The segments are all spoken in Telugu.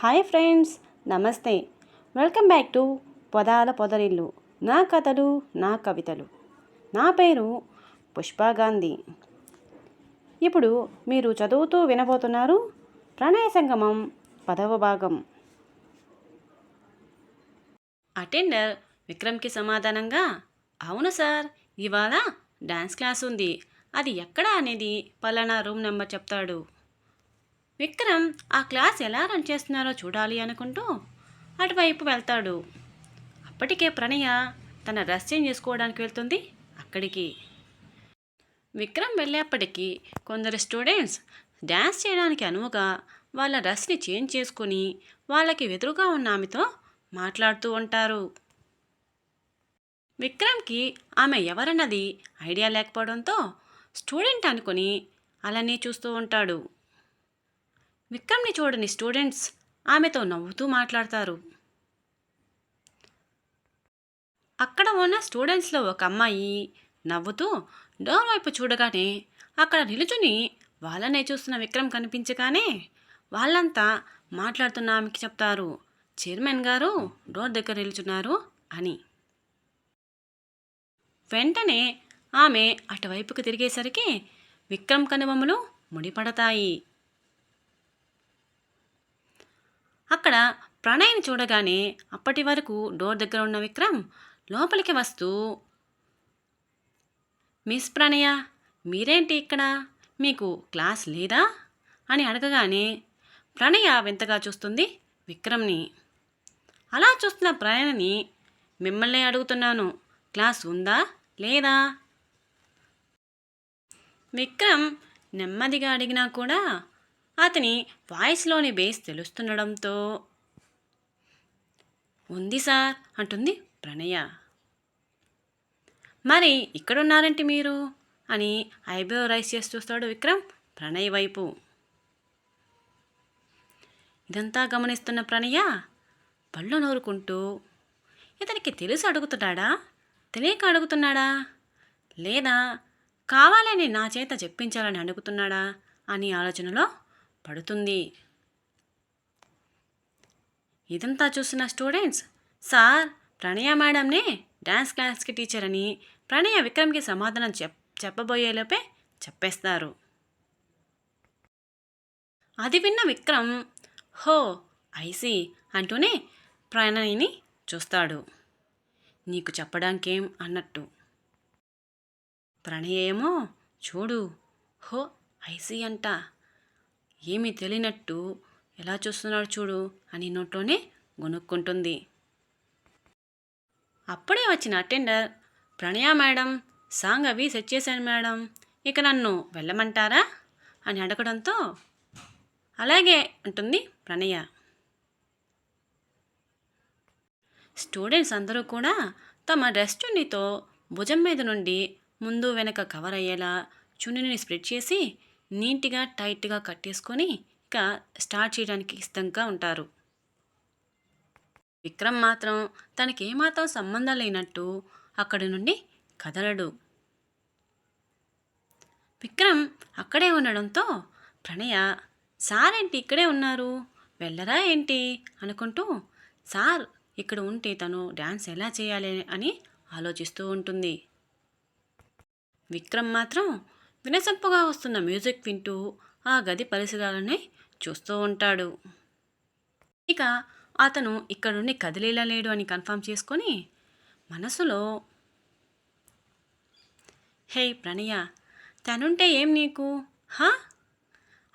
హాయ్ ఫ్రెండ్స్ నమస్తే. Welcome back to Podala Podarillu. నా కథలు నా కవితలు. నా పేరు పుష్ప గాంధీ. ఇప్పుడు మీరు చదువుతూ వినబోతున్నారు ప్రణయ సంగమం పదవ భాగం. అటెండర్ విక్రమ్కి సమాధానంగా అవును సార్ ఇవాళ డాన్స్ క్లాస్ ఉంది అది ఎక్కడ అనేది పలానా రూమ్ నెంబర్ చెప్తాడు. విక్రమ్ ఆ క్లాస్ ఎలా రన్ చేస్తున్నారో చూడాలి అనుకుంటూ అటువైపు వెళ్తాడు. అప్పటికే ప్రణయ తన రహస్యం చేంజ్ చేసుకోవడానికి వెళ్తుంది అక్కడికి. విక్రమ్ వెళ్ళేప్పటికీ కొందరు స్టూడెంట్స్ డ్యాన్స్ చేయడానికి అనువుగా వాళ్ళ డ్రెస్ని చేంజ్ చేసుకుని వాళ్ళకి ఎదురుగా ఉన్న ఆమెతో మాట్లాడుతూ ఉంటారు. విక్రమ్కి ఆమె ఎవరన్నది ఐడియా లేకపోవడంతో స్టూడెంట్ అనుకుని అలానే చూస్తూ ఉంటాడు. విక్రమ్ని చూడని స్టూడెంట్స్ ఆమెతో నవ్వుతూ మాట్లాడతారు. అక్కడ ఉన్న స్టూడెంట్స్లో ఒక అమ్మాయి నవ్వుతూ డోర్ వైపు చూడగానే అక్కడ నిలుచుని వాళ్ళనే చూస్తున్న విక్రమ్ కనిపించగానే వాళ్ళంతా మాట్లాడుతున్న ఆమెకి చెప్తారు చైర్మన్ గారు డోర్ దగ్గర నిలుచున్నారు అని. వెంటనే ఆమె అటువైపుకు తిరిగేసరికి విక్రమ్ కనుబొమ్మలు ముడిపడతాయి. అక్కడ ప్రణయ్ని చూడగానే అప్పటి వరకు డోర్ దగ్గర ఉన్న విక్రమ్ లోపలికి వస్తూ మిస్ ప్రణయ మీరేంటి ఇక్కడ? మీకు క్లాస్ లేదా? అని అడగగానే ప్రణయ వింతగా చూస్తుంది విక్రమ్ని. అలా చూస్తున్న ప్రణయని మిమ్మల్ని అడుగుతున్నాను. క్లాస్ ఉందా? లేదా? విక్రమ్ నెమ్మదిగా అడిగినా కూడా అతని వాయిస్లోని బేస్ తెలుస్తుండడంతో ఉంది సార్ అంటుంది ప్రణయ. మరి ఇక్కడున్నారంటే మీరు? అని ఐబ్రో రైస్ చేసి చూస్తాడు విక్రమ్ ప్రణయ్ వైపు. ఇదంతా గమనిస్తున్న ప్రణయ పళ్ళు నూరుకుంటూ ఇతనికి తెలిసి అడుగుతున్నాడా? తెలియక అడుగుతున్నాడా? లేదా కావాలని నా చేత చెప్పించాలని అడుగుతున్నాడా? అని ఆలోచనలో పడుతుంది. ఇదంతా చూసిన స్టూడెంట్స్ సార్ ప్రణయ మేడంనే డ్యాన్స్ క్లాస్కి టీచర్ అని ప్రణయ విక్రమ్కి సమాధానం చెప్ చెప్పబోయేలోపే చెప్పేస్తారు. అది విన్న విక్రమ్ హో ఐసి అంటూనే ప్రణయని చూస్తాడు. నీకు చెప్పడానికేం అన్నట్టు. ప్రణయేమో చూడు హో ఐసి అంట. ఏమీ తెలియనట్టు ఎలా చూస్తున్నాడు చూడు అని నోట్లోనే గొనుక్కుంటుంది. అప్పుడే వచ్చిన అటెండర్ ప్రణయ మేడం సాంగ్ అవి సెట్ చేశాను మేడం ఇక నన్ను వెళ్ళమంటారా? అని అడగడంతో అలాగే అంటుంది ప్రణయ. స్టూడెంట్స్ అందరూ కూడా తమ డ్రెస్ చున్నీతో భుజం మీద నుండి ముందు వెనక కవర్ అయ్యేలా చున్నీని స్ప్రెడ్ చేసి నీట్గా టైట్గా కట్టేసుకొని ఇక స్టార్ట్ చేయడానికి ఇష్టంగా ఉంటారు. విక్రమ్ మాత్రం తనకి ఏమాత్రం సంబంధం లేనట్టు అక్కడి నుండి కదలడు. విక్రమ్ అక్కడే ఉండడంతో ప్రణయ సార్ ఏంటి ఇక్కడే ఉన్నారు? వెళ్ళరా ఏంటి? అనుకుంటూ సార్ ఇక్కడ ఉంటే తను డ్యాన్స్ ఎలా చేయాలి? అని ఆలోచిస్తూ ఉంటుంది. విక్రమ్ మాత్రం వినసొంపుగా వస్తున్న మ్యూజిక్ వింటూ ఆ గది పరిసరాలని చూస్తూ ఉంటాడు. ఇక అతను ఇక్కడ నుండి కదిలేలా లేడు అని కన్ఫర్మ్ చేసుకొని మనసులో హే ప్రణయ తనుంటే ఏం నీకు? హా?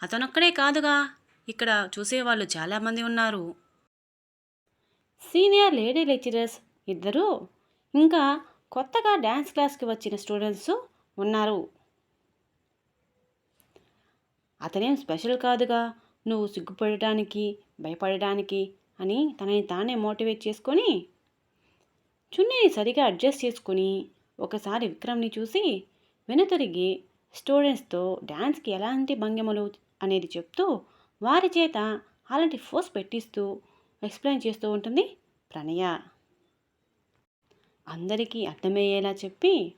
అతనొక్కడే కాదుగా. ఇక్కడ చూసేవాళ్ళు చాలామంది ఉన్నారు. సీనియర్ లేడీ లెక్చరర్స్ ఇద్దరు ఇంకా కొత్తగా డ్యాన్స్ క్లాస్కి వచ్చిన స్టూడెంట్స్ ఉన్నారు. అతనేం స్పెషల్ కాదుగా. నువ్వు సిగ్గుపడటానికి భయపడడానికి అని తనని తానే మోటివేట్ చేసుకొని చున్నీని సరిగా అడ్జస్ట్ చేసుకుని ఒకసారి విక్రమ్ని చూసి వెనుతిరిగి స్టూడెంట్స్తో డ్యాన్స్కి ఎలాంటి భంగిమలు అనేది చెప్తూ వారి చేత అలాంటి ఫోర్స్ పెట్టిస్తూ ఎక్స్ప్లెయిన్ చేస్తూ ఉంటుంది ప్రణయ. అందరికీ అర్థమయ్యేలా చెప్పి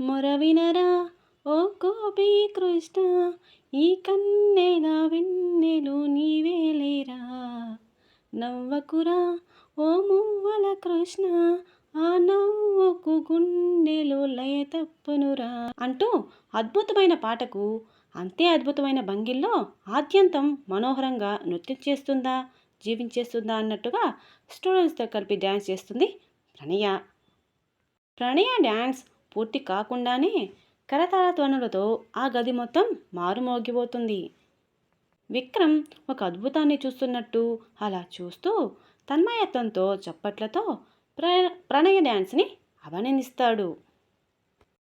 మొరవినరా ఓ గోపి కృష్ణ ఈ కన్నెల వెన్నెలు నీవేలేరా నవ్వకురా ఓ మువ్వల కృష్ణ ఆ నవ్వుకు గుండెలో లయ తప్పనురా? అంటూ అద్భుతమైన పాటకు అంతే అద్భుతమైన భంగిల్లో ఆద్యంతం మనోహరంగా నృత్యం చేస్తుందా జీవించేస్తుందా అన్నట్టుగా స్టూడెంట్స్తో కలిపి డ్యాన్స్ చేస్తుంది ప్రణయ. ప్రణయ డ్యాన్స్ పూర్తి కాకుండానే కరతాళ ధ్వనులతో ఆ గది మొత్తం మారుమోగిపోతుంది. విక్రమ్ ఒక అద్భుతాన్ని చూస్తున్నట్టు అలా చూస్తూ తన్మయత్వంతో చప్పట్లతో ప్ర ప్రణయ డ్యాన్స్ని అభినందిస్తాడు.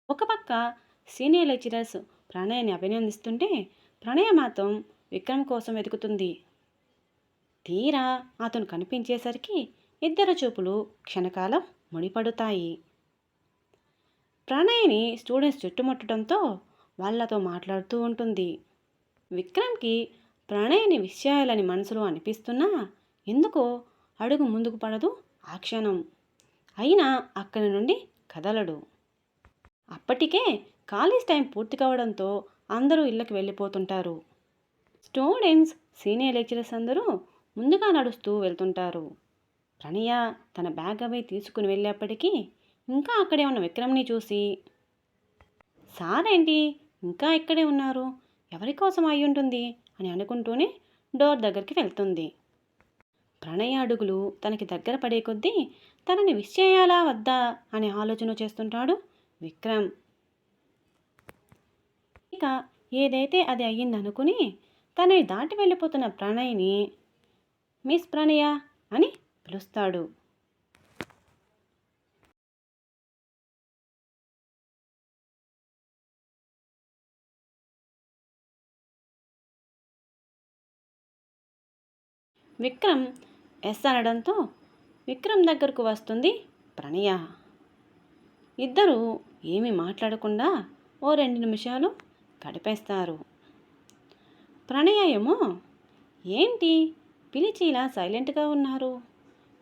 ఒక పక్క సీనియర్ లెక్చరర్స్ ప్రణయ్ని అభినందిస్తుంటే ప్రణయ మాత్రం విక్రమ్ కోసం వెతుకుతుంది. తీరా అతను కనిపించేసరికి ఇద్దరు చూపులు క్షణకాలం ముడిపడుతాయి. ప్రణయ్ని స్టూడెంట్స్ చుట్టుముట్టడంతో వాళ్ళతో మాట్లాడుతూ ఉంటుంది. విక్రమ్కి ప్రణయ్ని విషయాలని మనసులో అనిపిస్తున్నా ఎందుకో అడుగు ముందుకు పడదు ఆ క్షణం. అయినా అక్కడి నుండి కదలడు. అప్పటికే కాలేజ్ టైం పూర్తి కావడంతో అందరూ ఇళ్ళకి వెళ్ళిపోతుంటారు. స్టూడెంట్స్ సీనియర్ లెక్చరర్స్ అందరూ ముందుగా నడుస్తూ వెళ్తుంటారు. ప్రణయ తన బ్యాగ్ అవి తీసుకుని వెళ్ళేప్పటికీ ఇంకా అక్కడే ఉన్న విక్రమ్ని చూసి సార్ ఏంటి ఇంకా ఇక్కడే ఉన్నారు. ఎవరి కోసం అయి ఉంటుంది? అని అనుకుంటూనే డోర్ దగ్గరికి వెళ్తుంది. ప్రణయ అడుగులు తనకి దగ్గర పడే కొద్దీ తనని విష్ చేయాలా వద్దా? అనే ఆలోచన చేస్తుంటాడు విక్రమ్. ఇక ఏదైతే అది అయ్యిందనుకుని తనని దాటి వెళ్ళిపోతున్న ప్రణయ్ని మిస్ ప్రణయ అని పిలుస్తాడు. విక్రమ్ ఎస్ అనడంతో విక్రమ్ దగ్గరకు వస్తుంది ప్రణయ. ఇద్దరూ ఏమీ మాట్లాడకుండా ఓ రెండు నిమిషాలు గడిపేస్తారు. ప్రణయ ఏమో ఏంటి? పిలిచి ఇలా సైలెంట్గా ఉన్నారు?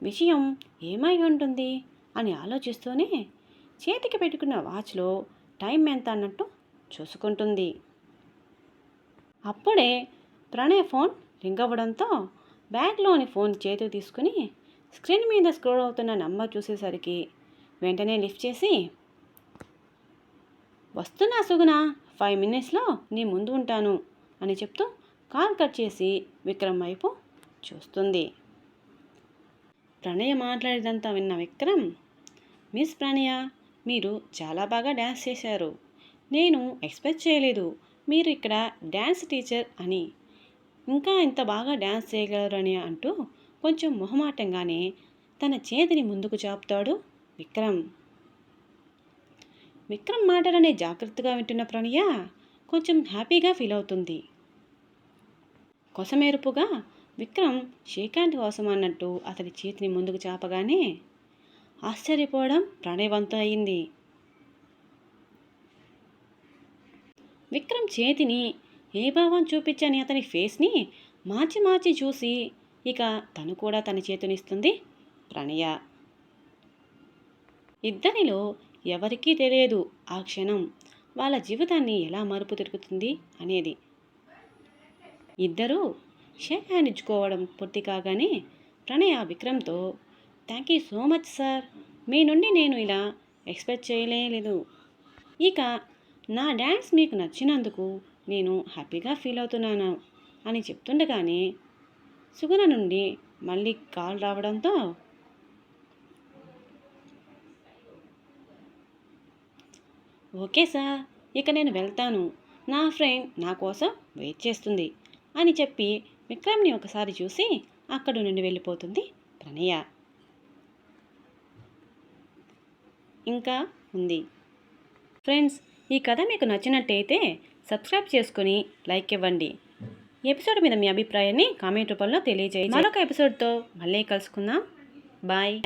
విషయం ఏమై ఉంటుంది? అని ఆలోచిస్తూనే చేతికి పెట్టుకున్న వాచ్లో టైం ఎంత అన్నట్టు చూసుకుంటుంది. అప్పుడే ప్రణయ్ ఫోన్ రింగ్ అవ్వడంతో బ్యాగ్లోని ఫోన్ చేతికి తీసుకుని స్క్రీన్ మీద స్క్రోల్ అవుతున్న నంబర్ చూసేసరికి వెంటనే లిఫ్ట్ చేసి వస్తున్నా సుగుణ ఫైవ్ మినిట్స్లో నీ ముందు ఉంటాను అని చెప్తూ కాల్ కట్ చేసి విక్రమ్ వైపు చూస్తుంది. ప్రణయ మాట్లాడేదంతా విన్న విక్రమ్ మిస్ ప్రణయ మీరు చాలా బాగా డ్యాన్స్ చేశారు. నేను ఎక్స్పెక్ట్ చేయలేదు. మీరు ఇక్కడ డ్యాన్స్ టీచర్ అని ఇంకా ఇంత బాగా డ్యాన్స్ చేయగలరని అంటూ కొంచెం మొహమాటంగానే తన చేతిని ముందుకు చాపుతాడు విక్రమ్. విక్రమ్ మాటలనే జాగ్రత్తగా వింటున్న ప్రణయ కొంచెం హ్యాపీగా ఫీల్ అవుతుంది. కొసమేరుపుగా విక్రమ్ శ్రీకాంత్ కోసం అన్నట్టు అతని చేతిని ముందుకు చాపగానే ఆశ్చర్యపోవడం ప్రణయవంతం అయింది. విక్రమ్ చేతిని ఏ భావం చూపించని అతని ఫేస్ని మార్చి మార్చి చూసి ఇక తను కూడా తన చేతునిస్తుంది ప్రణయ. ఇద్దరిలో ఎవరికీ తెలియదు ఆ క్షణం. వాళ్ళ జీవితాన్ని ఎలా మరుపు తిరుగుతుంది అనేది. ఇద్దరూ షేక్ హ్యాండ్ ఇచ్చుకోవడం పూర్తి కాగానే Pranaya విక్రమ్తో thank you so much sir మీ నుండి నేను ఇలా ఎక్స్పెక్ట్ చేయలేదు ఇక నా డ్యాన్స్ మీకు నచ్చినందుకు నేను హ్యాపీగా ఫీల్ అవుతున్నాను అని చెప్తుండగానే సుగుణ నుండి మళ్ళీ కాల్ రావడంతో ఓకే సార్ ఇక నేను వెళ్తాను. నా ఫ్రెండ్ నా కోసం వెయిట్ చేస్తుంది అని చెప్పి విక్రమ్ని ఒకసారి చూసి అక్కడి నుండి వెళ్ళిపోతుంది ప్రణయ. ఇంకా ఉంది. ఫ్రెండ్స్ ఈ కథ మీకు నచ్చినట్టయితే సబ్స్క్రైబ్ చేసుకొని లైక్ ఇవ్వండి. ఈ ఎపిసోడ్ మీద మీ అభిప్రాయాన్ని కామెంట్ రూపంలో తెలియజేయండి. మరొక ఎపిసోడ్తో మళ్ళీ కలుసుకుందాం. బాయ్.